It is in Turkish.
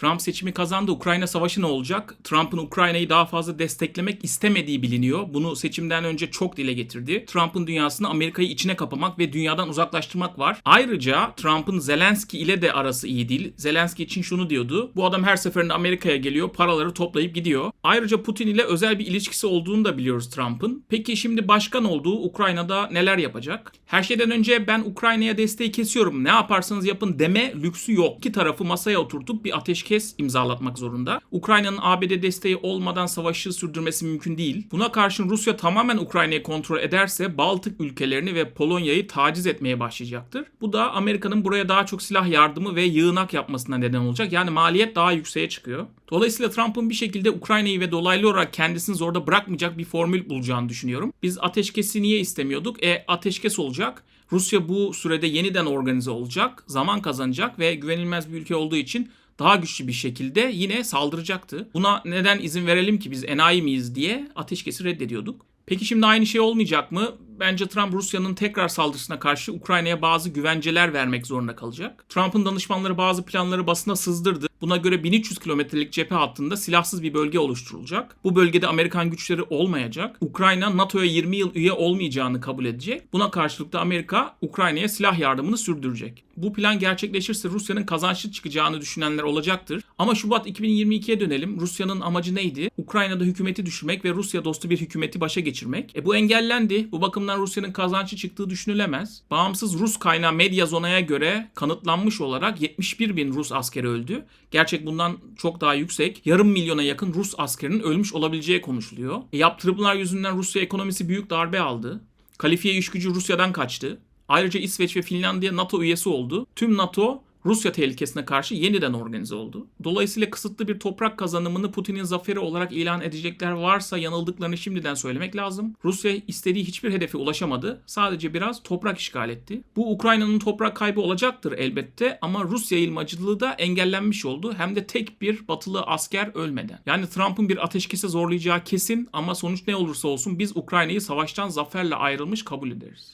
Trump seçimi kazandı. Ukrayna savaşı ne olacak? Trump'ın Ukrayna'yı daha fazla desteklemek istemediği biliniyor. Bunu seçimden önce çok dile getirdi. Trump'ın dünyasını Amerika'yı içine kapamak ve dünyadan uzaklaştırmak var. Ayrıca Trump'ın Zelenski ile de arası iyi değil. Zelenski için şunu diyordu. Bu adam her seferinde Amerika'ya geliyor, paraları toplayıp gidiyor. Ayrıca Putin ile özel bir ilişkisi olduğunu da biliyoruz Trump'ın. Peki şimdi başkan olduğu Ukrayna'da neler yapacak? Her şeyden önce ben Ukrayna'ya desteği kesiyorum. Ne yaparsanız yapın deme lüksü yok. İki tarafı masaya oturtup bir ateşkes imzalatmak zorunda. Ukrayna'nın ABD desteği olmadan savaşı sürdürmesi mümkün değil. Buna karşın Rusya tamamen Ukrayna'yı kontrol ederse Baltık ülkelerini ve Polonya'yı taciz etmeye başlayacaktır. Bu da Amerika'nın buraya daha çok silah yardımı ve yığınak yapmasına neden olacak. Yani maliyet daha yükseğe çıkıyor. Dolayısıyla Trump'ın bir şekilde Ukrayna'yı ve dolaylı olarak kendisini zorda bırakmayacak bir formül bulacağını düşünüyorum. Biz ateşkesi niye istemiyorduk? E ateşkes olacak. Rusya bu sürede yeniden organize olacak, zaman kazanacak ve güvenilmez bir ülke olduğu için daha güçlü bir şekilde yine saldıracaktı. Buna neden izin verelim ki biz enayi miyiz diye ateşkesi reddediyorduk. Peki şimdi aynı şey olmayacak mı? Bence Trump Rusya'nın tekrar saldırısına karşı Ukrayna'ya bazı güvenceler vermek zorunda kalacak. Trump'ın danışmanları bazı planları basına sızdırdı. Buna göre 1300 kilometrelik cephe hattında silahsız bir bölge oluşturulacak. Bu bölgede Amerikan güçleri olmayacak. Ukrayna NATO'ya 20 yıl üye olmayacağını kabul edecek. Buna karşılık da Amerika Ukrayna'ya silah yardımını sürdürecek. Bu plan gerçekleşirse Rusya'nın kazançlı çıkacağını düşünenler olacaktır. Ama Şubat 2022'ye dönelim. Rusya'nın amacı neydi? Ukrayna'da hükümeti düşürmek ve Rusya dostu bir hükümeti başa geçirmek. E bu engellendi. Bu bakımdan Rusya'nın kazançlı çıktığı düşünülemez. Bağımsız Rus kaynağı Medya Zona'ya göre kanıtlanmış olarak 71 bin Rus askeri öldü. Gerçek bundan çok daha yüksek. Yarım milyona yakın Rus askerinin ölmüş olabileceği konuşuluyor. E yaptırımlar yüzünden Rusya ekonomisi büyük darbe aldı. Kalifiye iş gücü Rusya'dan kaçtı. Ayrıca İsveç ve Finlandiya NATO üyesi oldu. Tüm NATO Rusya tehlikesine karşı yeniden organize oldu. Dolayısıyla kısıtlı bir toprak kazanımını Putin'in zaferi olarak ilan edecekler varsa yanıldıklarını şimdiden söylemek lazım. Rusya istediği hiçbir hedefe ulaşamadı. Sadece biraz toprak işgal etti. Bu Ukrayna'nın toprak kaybı olacaktır elbette ama Rus yayılmacılığı da engellenmiş oldu. Hem de tek bir batılı asker ölmeden. Yani Trump'ın bir ateşkese zorlayacağı kesin ama sonuç ne olursa olsun biz Ukrayna'yı savaştan zaferle ayrılmış kabul ederiz.